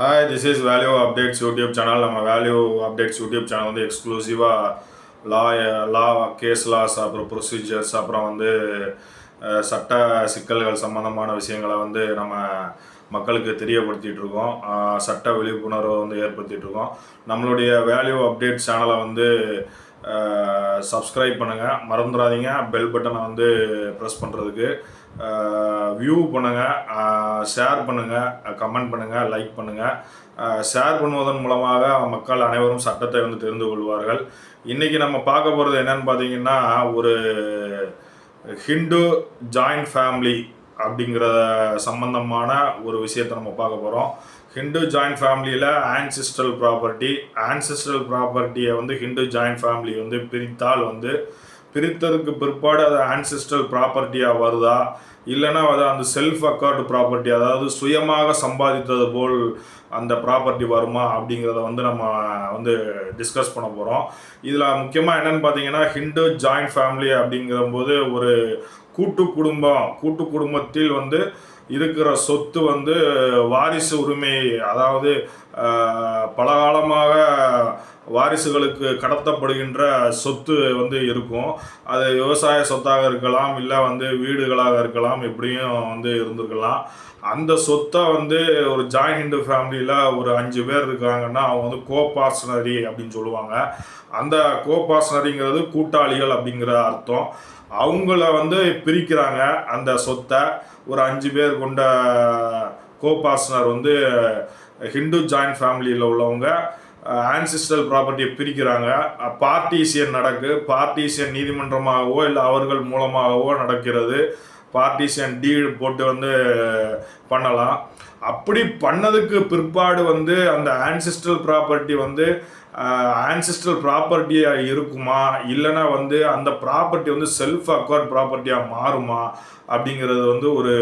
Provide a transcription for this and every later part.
Hi this is value updates YouTube channel நம்ம value updates YouTube channel வந்து எக்ஸ்க்ளூசிவாக law law case laws அப்புறம் procedures அப்புறம் வந்து சட்ட சிக்கல்கள் சம்மந்தமான விஷயங்களை வந்து நம்ம மக்களுக்கு தெரியப்படுத்திகிட்டு இருக்கோம். சட்ட விழிப்புணர்வை வந்து ஏற்படுத்திகிட்டு இருக்கோம். நம்மளுடைய வேல்யூ அப்டேட் சேனலை வந்து சப்ஸ்கிரைப் பண்ணுங்கள் மறந்துடாதீங்க. பெல் பட்டனை வந்து ப்ரெஸ் பண்ணுறதுக்கு வியூ பண்ணுங்கள் ஷேர் பண்ணுங்கள் கமெண்ட் பண்ணுங்கள் லைக் பண்ணுங்கள் ஷேர் பண்ணுவதன் மூலமாக மக்கள் அனைவரும் சட்டத்தை வந்து தெரிந்து கொள்வார்கள். இன்றைக்கி நம்ம பார்க்க போகிறது என்னன்னு பார்த்தீங்கன்னா ஒரு ஹிந்து ஜாயிண்ட் ஃபேமிலி அப்படிங்கிற சம்பந்தமான ஒரு விஷயத்தை நம்ம பார்க்க போகிறோம் ஹிந்து ஜாயிண்ட் ஃபேமிலியில் ஆன்சிஸ்ட்ரல் ப்ராப்பர்ட்டி ஆன்சிஸ்ட்ரல் ப்ராப்பர்ட்டியை வந்து ஹிந்து ஜாயிண்ட் ஃபேமிலி வந்து பிரித்தால் வந்து பிரித்ததுக்கு பிற்பாடு அது ஆன்சிஸ்ட்ரல் ப்ராப்பர்ட்டியாக வருதா? இல்லைன்னா அது அந்த செல்ஃப் அக்கார்டு ப்ராப்பர்ட்டி அதாவது சுயமாக சம்பாதித்தது போல் அந்த ப்ராப்பர்ட்டி வருமா அப்படிங்கிறத வந்து நம்ம வந்து டிஸ்கஸ் பண்ண போகிறோம் இதில் முக்கியமாக என்னென்னு பார்த்தீங்கன்னா ஹிண்டு ஜாயிண்ட் ஃபேமிலி அப்படிங்கிறபோது ஒரு கூட்டு குடும்பம் கூட்டு குடும்பத்தில் வந்து இருக்கிற சொத்து வந்து வாரிசு உரிமை அதாவது பலகாலமாக வாரிசுகளுக்கு கடத்தப்படுகின்ற சொத்து வந்து இருக்கும். அது விவசாய சொத்தாக இருக்கலாம் இல்லை வந்து வீடுகளாக இருக்கலாம் எப்படியும் வந்து இருந்திருக்கலாம். அந்த சொத்தை வந்து ஒரு ஜாயிண்ட் இந்து ஃபேமிலியில் ஒரு அஞ்சு பேர் இருக்காங்கன்னா அவங்க வந்து கோபார்சனரி அப்படின்னு சொல்லுவாங்க. அந்த கோபார்சனரிங்கிறது கூட்டாளிகள் அப்படிங்கிற அர்த்தம். அவங்கள வந்து பிரிக்கிறாங்க அந்த சொத்தை. ஒரு அஞ்சு பேர் கொண்ட கோபார்சனர் வந்து ஹிந்து ஜாயிண்ட் ஃபேமிலியில் உள்ளவங்க. ஆன்சிஸ்டல் ப்ராப்பர்ட்டியை பிரிக்கிறாங்க. பார்ட்டிசியன் நடக்கு. பார்ட்டிசியன் நீதிமன்றமாகவோ இல்லை அவர்கள் மூலமாகவோ நடக்கிறது. பார்ட்டிஷியன் டீடு போட்டு வந்து பண்ணலாம். அப்படி பண்ணதுக்கு பிற்பாடு வந்து அந்த ஆன்சிஸ்டல் ப்ராப்பர்ட்டி வந்து ஆன்சிஸ்டல் ப்ராப்பர்ட்டியாக இருக்குமா? இல்லைன்னா வந்து அந்த ப்ராப்பர்ட்டி வந்து செல்ஃப் அக்வர்ட் ப்ராப்பர்ட்டியாக மாறுமா? அப்படிங்கிறது வந்து ஒரு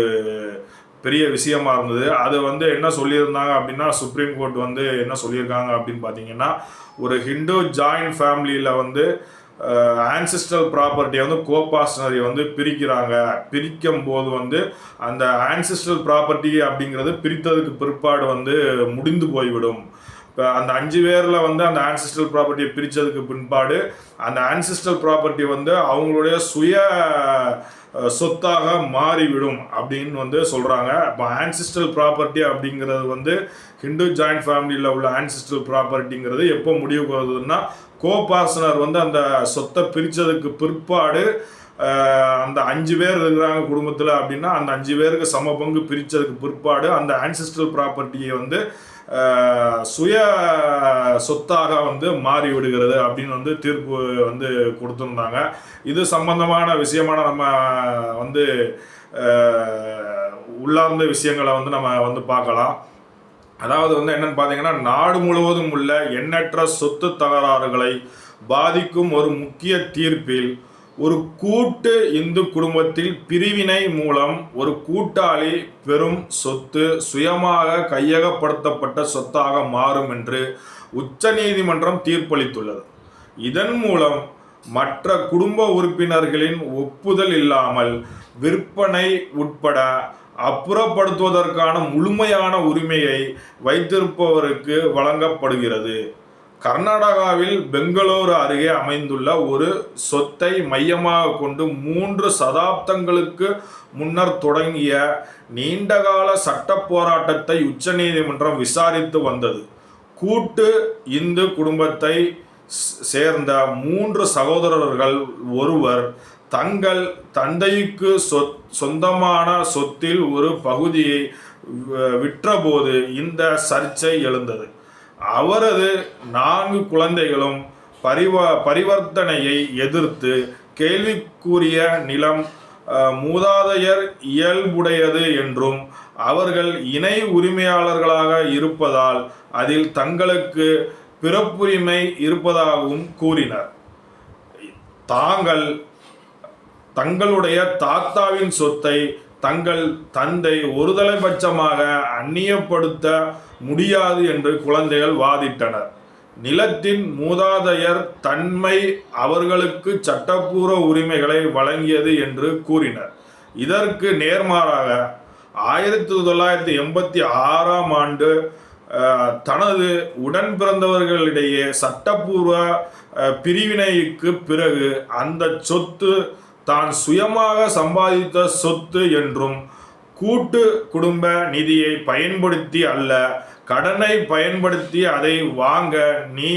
பெரிய விஷயமா இருந்தது. அது வந்து என்ன சொல்லியிருந்தாங்க அப்படின்னா சுப்ரீம் கோர்ட் வந்து என்ன சொல்லியிருக்காங்க அப்படின்னு பார்த்தீங்கன்னா ஒரு ஹிந்து ஜாயிண்ட் ஃபேமிலியில் வந்து ஆன்சிஸ்டல் ப்ராப்பர்ட்டியை வந்து கோபாஸ்னரி வந்து பிரிக்கிறாங்க. பிரிக்கும் போது வந்து அந்த ஆன்சிஸ்டல் ப்ராப்பர்ட்டி அப்படிங்கிறது பிரித்ததுக்கு பிற்பாடு வந்து முடிந்து போய்விடும். இப்போ அந்த அஞ்சு பேரில் வந்து அந்த ஆன்சிஸ்டல் ப்ராப்பர்ட்டியை பிரித்ததுக்கு பின்பாடு அந்த ஆன்சிஸ்டல் ப்ராப்பர்ட்டி வந்து அவங்களுடைய சுய சொத்தாக மாறிவிடும் அப்படின்னு வந்து சொல்கிறாங்க இப்போ ஆன்சிஸ்டல் ப்ராப்பர்ட்டி அப்படிங்கிறது வந்து ஹிந்து ஜாயிண்ட் ஃபேமிலியில் உள்ள ஆன்சிஸ்டல் ப்ராப்பர்ட்டிங்கிறது எப்போ முடிவுக்கு வருதுன்னா கோபாசனர் வந்து அந்த சொத்தை பிரித்ததுக்கு பிற்பாடு அந்த அஞ்சு பேர் இருக்கிறாங்க குடும்பத்தில் அப்படின்னா அந்த அஞ்சு பேருக்கு சம பங்கு பிரித்ததுக்கு பிற்பாடு அந்த ஆன்சிஸ்டல் ப்ராப்பர்ட்டியை வந்து சுய சொத்தாக வந்து மாறி விடுகிறது அப்படின்னு வந்து தீர்ப்பு வந்து கொடுத்துருந்தாங்க. இது சம்பந்தமான விஷயமான நம்ம வந்து உள்ளார்ந்த விஷயங்களை வந்து நம்ம வந்து பார்க்கலாம். அதாவது வந்து என்னன்னு பார்த்தீங்கன்னா நாடு முழுவதும் உள்ள எண்ணற்ற சொத்து தகராறுகளை பாதிக்கும் ஒரு முக்கிய தீர்ப்பில் ஒரு கூட்டு இந்து குடும்பத்தில் பிரிவினை மூலம் ஒரு கூட்டாளி பெரும் சொத்து சுயமாக கையகப்படுத்தப்பட்ட சொத்தாக மாறும் என்று உச்சநீதிமன்றம் தீர்ப்பளித்துள்ளது. இதன் மூலம் மற்ற குடும்ப உறுப்பினர்களின் ஒப்புதல் இல்லாமல் விற்பனை உட்பட அப்புறப்படுத்துவதற்கான முழுமையான உரிமையை வைத்திருப்பவருக்கு வழங்கப்படுகிறது. கர்நாடகாவில் பெங்களூரு அருகே அமைந்துள்ள ஒரு சொத்தை மையமாக கொண்டு மூன்று சதாப்தங்களுக்கு முன்னர் தொடங்கிய நீண்டகால சட்ட போராட்டத்தை உச்சநீதிமன்றம் விசாரித்து வந்தது. கூட்டு இந்து குடும்பத்தை சேர்ந்த மூன்று சகோதரர்கள் ஒருவர் தங்கள் தந்தைக்கு சொத் சொந்தமான சொத்தில் ஒரு பகுதியை வ- விற்றபோது இந்த சர்ச்சை எழுந்தது. அவரது நான்கு குழந்தைகளும் பரிவ பரிவர்த்தனையை எதிர்த்து கேள்விக்குரிய நிலம் மூதாதையர் இயல்புடையது என்றும் அவர்கள் இணை உரிமையாளர்களாக இருப்பதால் அதில் தங்களுக்கு பிறப்புரிமை இருப்பதாகவும் கூறினர். தாங்கள் தங்களுடைய தாத்தாவின் சொத்தை தங்கள் தந்தை ஒருதலைபட்சமாக அந்நியப்படுத்த முடியாது என்று குழந்தைகள் வாதிட்டனர். நிலத்தின் மூதாதையர் தன்மை அவர்களுக்கு சட்டப்பூர்வ உரிமைகளை வழங்கியது என்று கூறினர். இதற்கு நேர்மாறாக ஆயிரத்தி தொள்ளாயிரத்தி எண்பத்தி ஆறாம் ஆண்டு தனது உடன் பிறந்தவர்களிடையே சட்டப்பூர்வ பிரிவினைக்கு பிறகு அந்த சொத்து தான் சுயமாக சம்பாதித்த சொத்து என்றும் கூட்டு குடும்ப நிதியை பயன்படுத்தி அல்ல கடனை பயன்படுத்தி அதை வாங்க நீ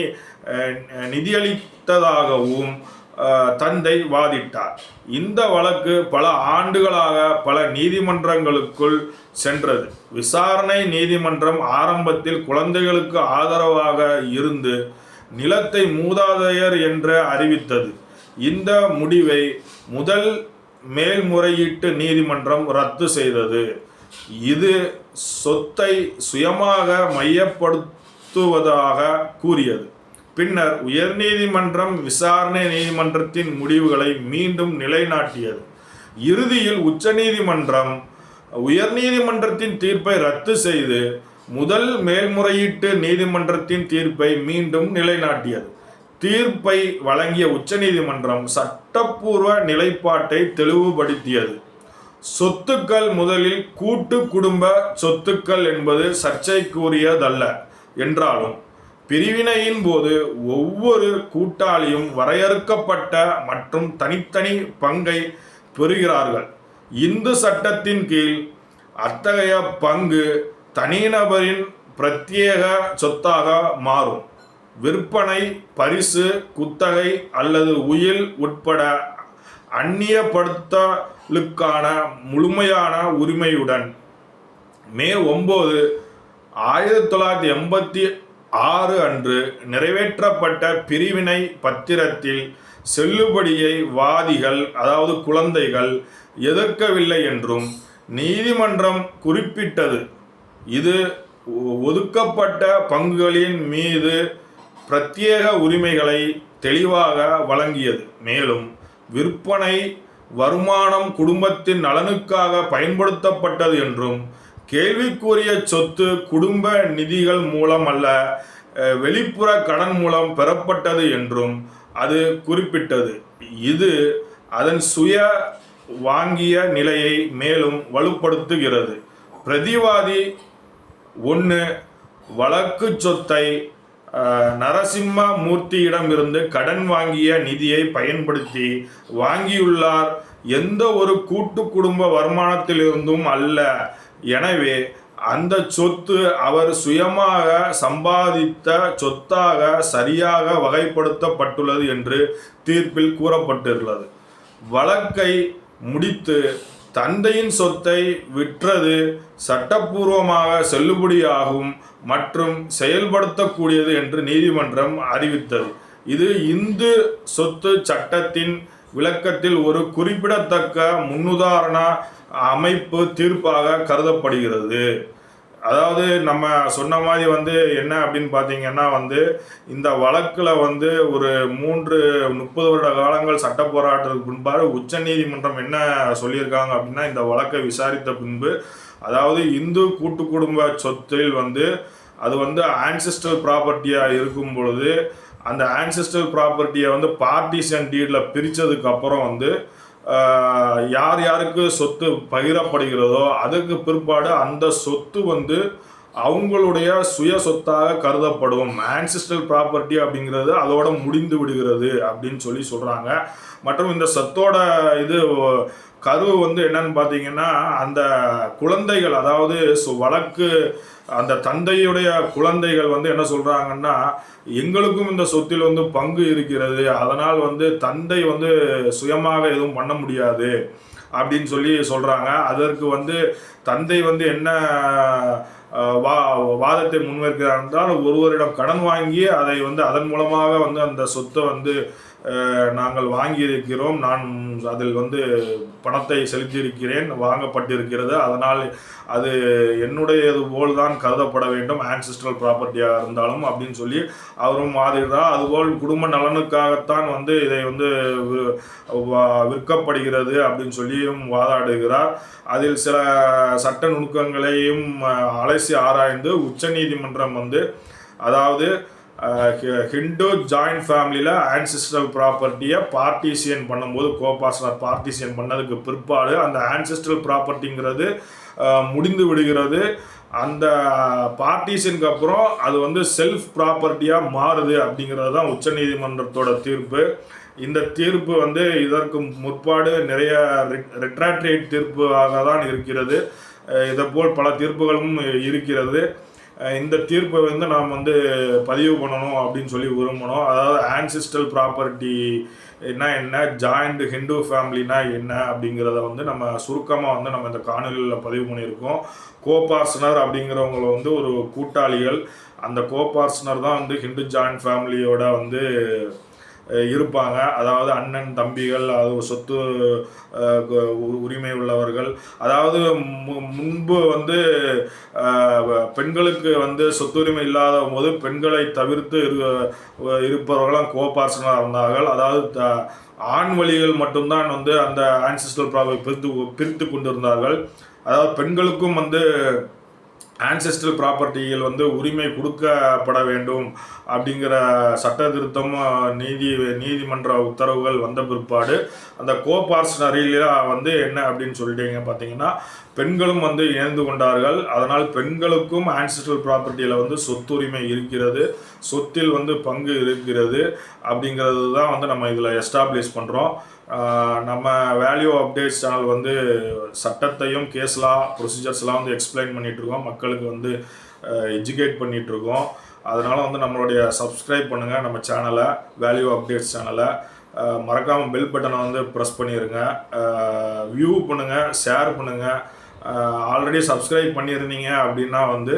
நிதியளித்ததாகவும் தந்தை வாதிட்டார். இந்த வழக்கு பல ஆண்டுகளாக பல நீதிமன்றங்களுக்குள் சென்றது. விசாரணை நீதிமன்றம் ஆரம்பத்தில் குழந்தைகளுக்கு ஆதரவாக இருந்து நிலத்தை மூதாதையர் என்று அறிவித்தது. இந்த முடிவை முதல் மேல்முறையீட்டு நீதிமன்றம் ரத்து செய்தது. இது சொத்தை சுயமாக மையப்படுத்துவதாக கூறியது. பின்னர் உயர்நீதிமன்றம் விசாரணை நீதிமன்றத்தின் முடிவுகளை மீண்டும் நிலைநாட்டியது. இறுதியில் உச்சநீதிமன்றம் உயர்நீதிமன்றத்தின் தீர்ப்பை ரத்து செய்து முதல் மேல்முறையீட்டு நீதிமன்றத்தின் தீர்ப்பை மீண்டும் நிலைநாட்டியது. தீர்ப்பை வழங்கிய உச்சநீதிமன்றம் சட்டப்பூர்வ நிலைப்பாட்டை தெளிவுபடுத்தியது. சொத்துக்கள் முதலில் கூட்டு குடும்ப சொத்துக்கள் என்பது சர்ச்சைக்குரியதல்ல என்றாலும் பிரிவினையின் போது ஒவ்வொரு கூட்டாளியும் வரையறுக்கப்பட்ட மற்றும் தனித்தனி பங்கை பெறுகிறார்கள். இந்து சட்டத்தின் கீழ் அத்தகைய பங்கு தனிநபரின் பிரத்யேக சொத்தாக மாறும். விற்பனை பரிசு குத்தகை அல்லது உயில் உட்பட அந்நியப்படுத்தலுக்கான முழுமையான உரிமையுடன் மே ஒன்பது ஆயிரத்தி தொள்ளாயிரத்தி எண்பத்தி ஆறு அன்று நிறைவேற்றப்பட்ட பிரிவினை பத்திரத்தில் செல்லுபடியை வாதிகள் அதாவது குழந்தைகள் எதிர்க்கவில்லை என்றும் நீதிமன்றம் குறிப்பிட்டது. இது ஒ- ஒதுக்கப்பட்ட பங்குகளின் மீது பிரத்யேக உரிமைகளை தெளிவாக வழங்கியது. மேலும் விற்பனை வருமானம் குடும்பத்தின் நலனுக்காக பயன்படுத்தப்பட்டது என்றும் கேள்விக்குரிய சொத்து குடும்ப நிதிகள் மூலம் அல்ல வெளிப்புற கடன் மூலம் பெறப்பட்டது என்றும் அது குறிப்பிட்டது. இது அதன் சுய வாங்கிய நிலையை மேலும் வலுப்படுத்துகிறது. பிரதிவாதி ஒன்று வழக்கு சொத்தை நரசிம்ம மூர்த்தியிடமிருந்து கடன் வாங்கிய நிதியை பயன்படுத்தி வாங்கியுள்ளார். எந்த ஒரு கூட்டு குடும்ப வருமானத்திலிருந்தும் அல்ல. எனவே அந்த சொத்து அவர் சுயமாக சம்பாதித்த சொத்தாக சரியாக வகைப்படுத்தப்பட்டுள்ளது என்று தீர்ப்பில் கூறப்பட்டுள்ளது வழக்கை முடித்து தந்தையின் சொத்தை விற்றது சட்டப்பூர்வமாக செல்லுபடியாகும் மற்றும் செயல்படுத்தக்கூடியது என்று நீதிமன்றம் அறிவித்தது. இது இந்து சொத்து சட்டத்தின் விளக்கத்தில் ஒரு குறிப்பிடத்தக்க முன்னுதாரண அமைப்பு தீர்ப்பாக கருதப்படுகிறது. அதாவது நம்ம சொன்ன மாதிரி வந்து என்ன அப்படின்னு பார்த்தீங்கன்னா வந்து இந்த வழக்கில் வந்து ஒரு மூன்று முப்பது வருட காலங்கள் சட்ட போராட்டத்துக்கு பின்பாடு உச்சநீதிமன்றம் என்ன சொல்லியிருக்காங்க அப்படின்னா இந்த வழக்கை விசாரித்த பின்பு அதாவது இந்து கூட்டு குடும்ப சொத்தில் வந்து அது வந்து ஆன்சிஸ்டல் ப்ராப்பர்ட்டியாக இருக்கும் பொழுது அந்த ஆன்சிஸ்டல் ப்ராப்பர்ட்டியை வந்து பார்ட்டிஷன் டீடில் பிரித்ததுக்கு அப்புறம் வந்து யார் யாருக்கு சொத்து பகிரப்படுகிறதோ அதுக்கு பிற்பாடு அந்த சொத்து வந்து அவங்களுடைய சுய சொத்தாக கருதப்படும். ஆன்சிஸ்டல் ப்ராப்பர்ட்டி அப்படிங்கிறது அதோட முடிந்து விடுகிறது அப்படின்னு சொல்லி சொல்கிறாங்க மற்றும் இந்த சொத்தோட இது கரு வந்து என்னன்னு பார்த்தீங்கன்னா அந்த குழந்தைகள் அதாவது சு- வழக்கு அந்த தந்தையுடைய குழந்தைகள் வந்து என்ன சொல்கிறாங்கன்னா எங்களுக்கும் இந்த சொத்தில் வந்து பங்கு இருக்கிறது. அதனால் வந்து தந்தை வந்து சுயமாக எதுவும் பண்ண முடியாது அப்படின்னு சொல்லி சொல்கிறாங்க அதற்கு வந்து தந்தை வந்து என்ன வா வாதத்தை முன்வைக்கிறார் என்றால் ஒருவரிடம் கடன் வாங்கி அதை வந்து அதன் மூலமாக வந்து அந்த சொத்தை வந்து நாங்கள் வாங்கியிருக்கிறோம். நான் அதில் வந்து பணத்தை செலுத்தியிருக்கிறேன். வாங்கப்பட்டிருக்கிறது. அதனால் அது என்னுடையது போல் தான் கருதப்பட வேண்டும். ஆன்சிஸ்ட்ரல் ப்ராப்பர்ட்டியாக இருந்தாலும் அப்படின்னு சொல்லி அவரும் மாறிடுறார். அதுபோல் குடும்ப நலனுக்காகத்தான் வந்து இதை வந்து விற்கப்படுகிறது அப்படின்னு சொல்லியும் வாதாடுகிறார். அதில் சில சட்ட நுணுக்கங்களையும் அலசி ஆராய்ந்து உச்சநீதிமன்றம் வந்து அதாவது ஹிண்டோ ஜாயிண்ட் ஃபேமிலியில் ஆன்சிஸ்ட்ரல் ப்ராப்பர்ட்டியை பார்ட்டிசியன் பண்ணும்போது கோபாஸ்னர் பார்ட்டிசியன் பண்ணதுக்கு பிற்பாடு அந்த ஆன்சிஸ்ட்ரல் ப்ராப்பர்ட்டிங்கிறது முடிந்து விடுகிறது. அந்த பார்ட்டிஷனுக்கு அப்புறம் அது வந்து செல்ஃப் ப்ராப்பர்ட்டியாக மாறுது அப்படிங்கிறது தான் உச்சநீதிமன்றத்தோட தீர்ப்பு. இந்த தீர்ப்பு வந்து இதற்கு முற்பாடு நிறைய ரிட்ராக்டரேட் தீர்ப்பாக தான் இருக்கிறது. இதை போல் பல தீர்ப்புகளும் இருக்கிறது. இந்த தீர்ப்பை வந்து நாம் வந்து பதிவு பண்ணணும் அப்படின்னு சொல்லி விரும்பணும். அதாவது ஆன்சிஸ்டல் ப்ராப்பர்ட்டி என்ன என்ன? ஜாயிண்ட் ஹிந்து ஃபேமிலினா என்ன? அப்படிங்கிறத வந்து நம்ம சுருக்கமாக வந்து நம்ம இந்த காணொலியில் பதிவு பண்ணியிருக்கோம். கோபார்சனர் அப்படிங்கிறவங்கள வந்து ஒரு கூட்டாளிகள். அந்த கோபார்சனர் தான் வந்து ஹிந்து ஜாயிண்ட் ஃபேமிலியோட வந்து இருப்பாங்க. அதாவது அண்ணன் தம்பிகள் அது சொத்து உ- உரிமை உள்ளவர்கள். அதாவது மு- முன்பு வந்து பெண்களுக்கு வந்து சொத்துரிமை இல்லாத போது பெண்களை தவிர்த்து இரு- கோபார்சனாக இருந்தார்கள். அதாவது த- ஆண் வழிகள் மட்டும்தான் வந்து அந்த ஆன்சிஸ்டல் ப்ராப்ளம் பிரித்து பிரித்து கொண்டிருந்தார்கள். அதாவது பெண்களுக்கும் வந்து ஆன்செஸ்ட்ரல் ப்ராப்பர்ட்டிகள் வந்து உரிமை கொடுக்கப்பட வேண்டும் அப்படிங்கிற சட்ட திருத்தம் நீதி நீதிமன்ற உத்தரவுகள் வந்த பிற்பாடு அந்த கோபார்சனரியில் வந்து என்ன அப்படின்னு சொல்லிட்டீங்க பார்த்தீங்கன்னா பெண்களும் வந்து இணைந்து கொண்டார்கள். அதனால் பெண்களுக்கும் ஆன்செஸ்ட்ரல் ப்ராப்பர்ட்டியில் வந்து சொத்துரிமை இருக்கிறது சொத்தில் வந்து பங்கு இருக்கிறது அப்படிங்கிறது தான் வந்து நம்ம இதில் எஸ்டாப்ளிஷ் பண்ணுறோம் நம்ம வேல்யூ அப்டேட்ஸ் சேனல் வந்து சட்டத்தையும் கேஸ்லாம் ப்ரொசீஜர்ஸ்லாம் வந்து எக்ஸ்பிளைன் பண்ணிகிட்ருக்கோம் இருக்கோம் மக்களுக்கு வந்து எஜுகேட் பண்ணிகிட்ருக்கோம் அதனால் வந்து நம்மளுடைய சப்ஸ்கிரைப் பண்ணுங்கள் நம்ம சேனலை வேல்யூ அப்டேட்ஸ் சேனலை மறக்காமல் பெல் பட்டனை வந்து ப்ரெஸ் பண்ணிடுங்க வியூ பண்ணுங்கள் ஷேர் பண்ணுங்கள் ஆல்ரெடி சப்ஸ்கிரைப் பண்ணியிருந்தீங்க அப்படின்னா வந்து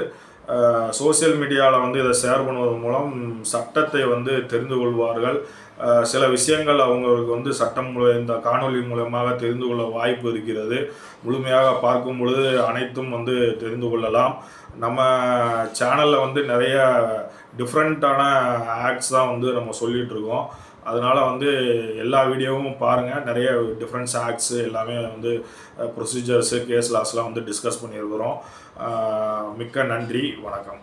சோஷியல் மீடியாவில் வந்து இதை ஷேர் பண்ணுவதன் மூலம் சட்டத்தை வந்து தெரிந்து கொள்வார்கள். சில விஷயங்கள் அவங்களுக்கு வந்து சட்டம் மூலம் இந்த காணொலி மூலமாக தெரிந்து கொள்ள வாய்ப்பு இருக்கிறது. முழுமையாக பார்க்கும் பொழுது அனைத்தும் வந்து தெரிந்து கொள்ளலாம். நம்ம சேனலில் வந்து நிறைய டிஃப்ரெண்ட்டான ஆக்ட்ஸ் தான் வந்து நம்ம சொல்லிகிட்ருக்கோம் இருக்கோம். அதனால் வந்து எல்லா வீடியோவும் பாருங்கள் நிறைய டிஃப்ரெண்ட்ஸ் ஆக்ட்ஸு எல்லாமே வந்து ப்ரொசீஜர்ஸு கேஸ் லாஸ்லாம் வந்து டிஸ்கஸ் பண்ணியிருக்கிறோம். மிக்க நன்றி. வணக்கம்.